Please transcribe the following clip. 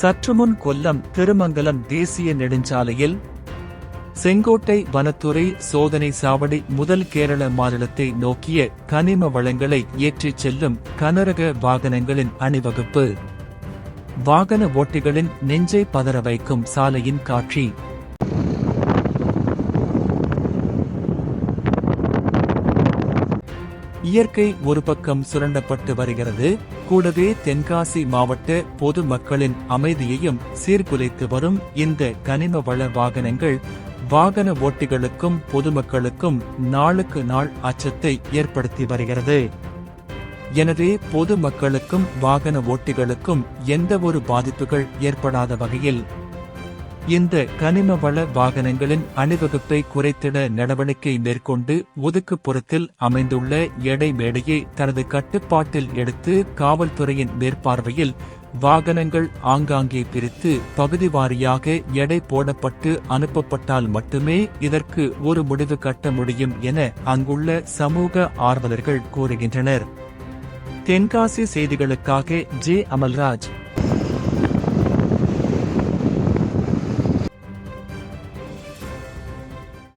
சற்றுமுன் கொல்லம் திருமங்கலம் தேசிய நெடுஞ்சாலையில் செங்கோட்டை வனத்துறை சோதனை சாவடி முதல் கேரள மாநிலத்தை நோக்கிய கனிம வளங்களை ஏற்றிச் செல்லும் கனரக வாகனங்களின் அணிவகுப்பு. வாகன ஓட்டிகளின் நெஞ்சை பதற வைக்கும் சாலையின் காட்சி. இயற்கை ஒரு பக்கம் சுரண்டப்பட்டு வருகிறது கூடவே தென்காசி மாவட்ட பொது மக்களின் அமைதியையும் சீர்குலைத்து வரும் இந்த கனிம வள வாகனங்கள் வாகன ஓட்டிகளுக்கும் பொதுமக்களுக்கும் நாளுக்கு நாள் அச்சத்தை ஏற்படுத்தி வருகிறது. எனவே பொது மக்களுக்கும் வாகன ஓட்டிகளுக்கும் எந்த ஒரு பாதிப்புகள் ஏற்படாத வகையில் இந்த கனிம வள வாகனங்களின் அணிவகுப்பை குறைத்திட நடவடிக்கை மேற்கொண்டு ஒதுக்குப்புறத்தில் அமைந்துள்ள எடை மேடையை தனது கட்டுப்பாட்டில் எடுத்து காவல்துறையின் மேற்பார்வையில் வாகனங்கள் ஆங்காங்கே பிரித்து பகுதி வாரியாக எடை போடப்பட்டு அனுப்பப்பட்டால் மட்டுமே இதற்கு ஒரு முடிவு கட்ட முடியும் என அங்குள்ள சமூக ஆர்வலர்கள் கூறுகின்றனர். தென்காசி செய்திகளுக்காக ஜே அமல்ராஜ்.